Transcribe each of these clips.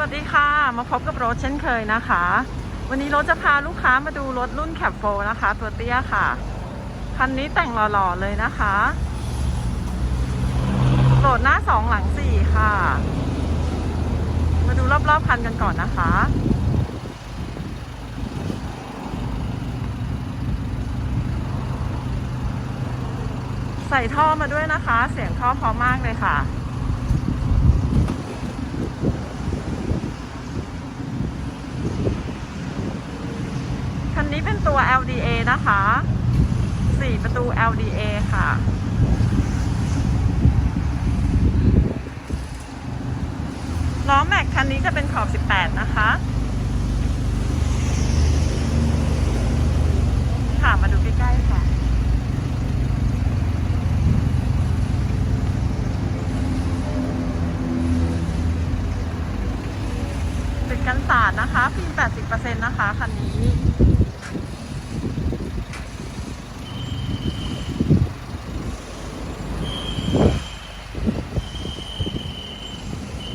วัสดีค่ะ มาพบกับรถเช่นเคยนะคะ วันนี้รถจะพาลูกค้ามาดูรถรุ่นแคปโฟนะคะ ตัวเตี้ยค่ะ คันนี้แต่งหล่อๆเลยนะคะโหลดหน้าสองหลังสี่ค่ะ มาดูรอบๆคันกันก่อนนะคะใส่ท่อมาด้วยนะคะ เสียงท่อพราะมากเลยค่ะ คันนี้เป็นตัว LDA นะคะ 4 ประตู LDA ค่ะ ล้อแม็กคันนี้จะเป็นขอบ 18 นะคะ ค่ะ มาดูใกล้ๆค่ะ กันสาดนะคะฟิล์ม80%นะคะคันนี้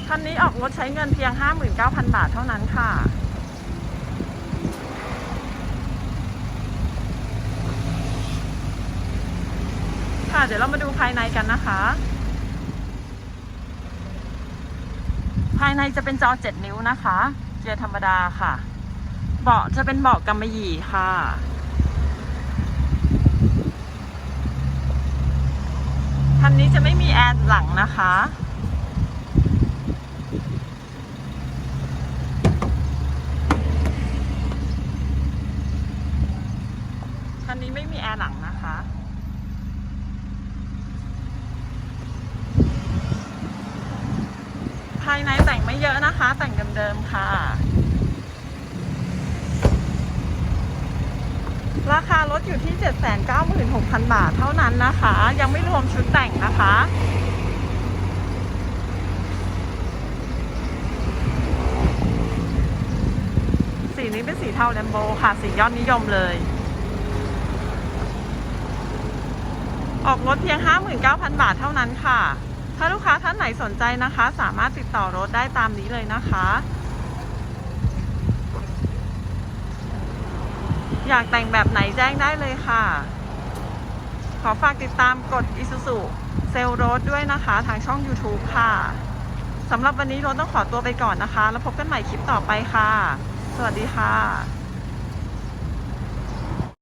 คันนี้ออกรถใช้เงินเพียง 59,000 บาทเท่านั้นค่ะ ค่ะ เดี๋ยวเรามาดูภายในกันนะคะายในจะเป็นจอ 7 นิ้วนะคะ เกียร์ธรรมดาค่ะ เบาะจะเป็นเบาะกำมะหยี่ค่ะคันนี้จะไม่มีแอร์หลังนะคะคันนี้ไม่มีแอร์หลังนะคะภายใน ไม่เยอะนะคะ แต่งเดิมๆค่ะ ราคารถอยู่ที่ 796,000 บาทเท่านั้นนะคะ ยังไม่รวมชุดแต่งนะคะสีนี้เป็นสีเทาแลมโบค่ะ สียอดนิยมเลย ออกรถเพียง 59,000 บาทเท่านั้นค่ะ ถ้าลูกค้าท่านไหนสนใจนะคะ สามารถติดต่อรถได้ตามนี้เลยนะคะ อยากแต่งแบบไหนแจ้งได้เลยค่ะ ขอฝากติดตามกด Isuzu เซลรถด้วยนะคะ ทางช่อง YouTube ค่ะสำหรับวันนี้รถต้องขอตัวไปก่อนนะคะ แล้วพบกันใหม่คลิปต่อไปค่ะ สวัสดีค่ะ